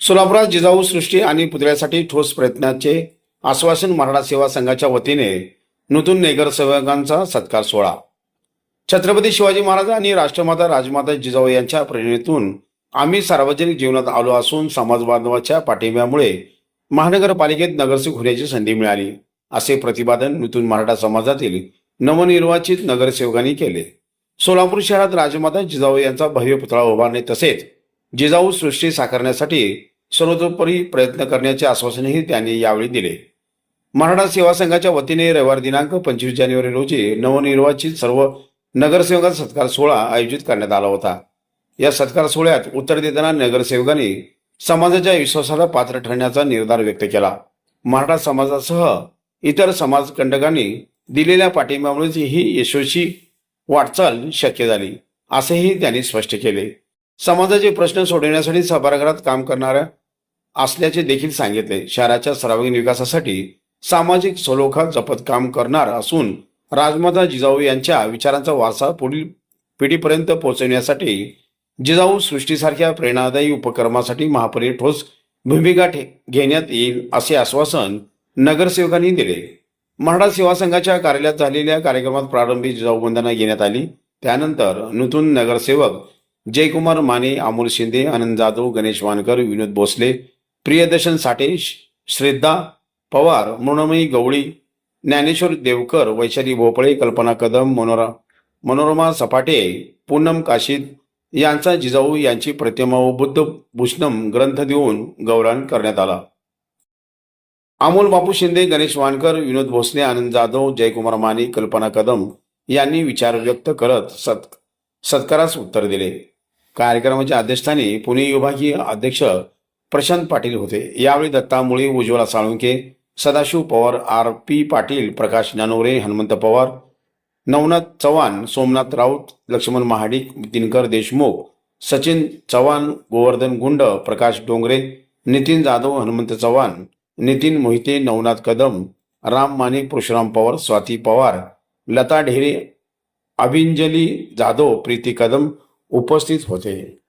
सोलापुरात जिजाऊ सृष्टी आणि पुतळ्यासाठी ठोस प्रयत्नाचे आश्वासन मराठा सेवा संघाच्या वतीने नूतन नगरसेवकांचा सत्कार सोहळा. छत्रपती शिवाजी महाराज आणि राष्ट्रमाता राजमाता जिजाऊ यांच्या प्रेरणेतून आम्ही सार्वजनिक जीवनात आलो असून समाज बांधवाच्या पाठिंब्यामुळे महानगरपालिकेत नगरसेवक होण्याची संधी मिळाली. असे प्रतिपादन नूतन मराठा समाजातील नवनिर्वाचित नगरसेवकांनी केले. सोलापूर शहरात राजमाता जिजाऊ यांचा भव्य पुतळा उभारणे तसेच जिजाऊ सृष्टी साकारण्यासाठी सर्वतोपरी प्रयत्न करण्याचे आश्वासनही त्यांनी यावेळी दिले. मराठा सेवा संघाच्या वतीने रविवार दिनांक पंचवीस जानेवारी रोजी नवनिर्वाचित सर्व नगरसेवकांचा सत्कार सोहळा आयोजित करण्यात आला होता. या सत्कार सोहळ्यात उत्तर देताना नगरसेवकांनी समाजाच्या विश्वासाला पात्र ठरण्याचा निर्धार व्यक्त केला. मराठा समाजासह इतर समाजकंटकांनी दिलेल्या पाठिंब्यामुळेच ही यशस्वी वाटचाल शक्य झाली असेही त्यांनी स्पष्ट केले. समाजाचे प्रश्न सोडवण्यासाठी सभागृहात काम करणाऱ्या असल्याचे देखील सांगितले. शहराच्या सर्वांगीण विकासासाठी सामाजिक सलोखा जपत काम करणार असून राजमाता जिजाऊ यांच्या विचारांचा वारसा पुढील पिढीपर्यंत पोहोचवण्यासाठी जिजाऊ सृष्टीसारख्या प्रेरणादायी उपक्रमासाठी महापौर ठोस भूमिका ठे- घेण्यात येईल असे आश्वासन नगरसेवकांनी दिले. महाडा सेवा संघाच्या कार्यालयात झालेल्या कार्यक्रमात प्रारंभी जिजाऊ वंदना घेण्यात आली. त्यानंतर नूतन नगरसेवक जयकुमार माने अमोल शिंदे आनंद जाधव गणेश वानकर विनोद भोसले प्रियदर्शन साठे श्रद्धा पवार मृणमयी गवळी ज्ञानेश्वर देवकर वैशाली भोपळे कल्पना कदम मनोरा मनोरमा सपाटे पूनम काशीद यांचा जिजाऊ यांची प्रतिमा व बुद्ध भूषणम ग्रंथ देऊन गौरव करण्यात आला. अमोल बापू शिंदे गणेश वानकर विनोद भोसले आनंद जाधव जयकुमार माने कल्पना कदम यांनी विचार व्यक्त करत सत् सत्कारास उत्तर दिले. कार्यक्रमाच्या अध्यक्षस्थानी पुणे विभागीय अध्यक्ष प्रशांत पाटील होते. यावेळी दत्ता मुळे उज्ज्वला साळुंके सदाशिव पवार आर पी पाटील प्रकाश नानोरे हनुमंत पवार नवनाथ चव्हाण सोमनाथ राऊत लक्ष्मण महाडिक दिनकर देशमुख सचिन चव्हाण गोवर्धन गुंड प्रकाश डोंगरे नितीन जाधव हनुमंत चव्हाण नितीन मोहिते नवनाथ कदम राम माने परशुराम पवार स्वाती पवार लता ढेरे अभिंजली जाधव प्रीती कदम उपस्थित होते.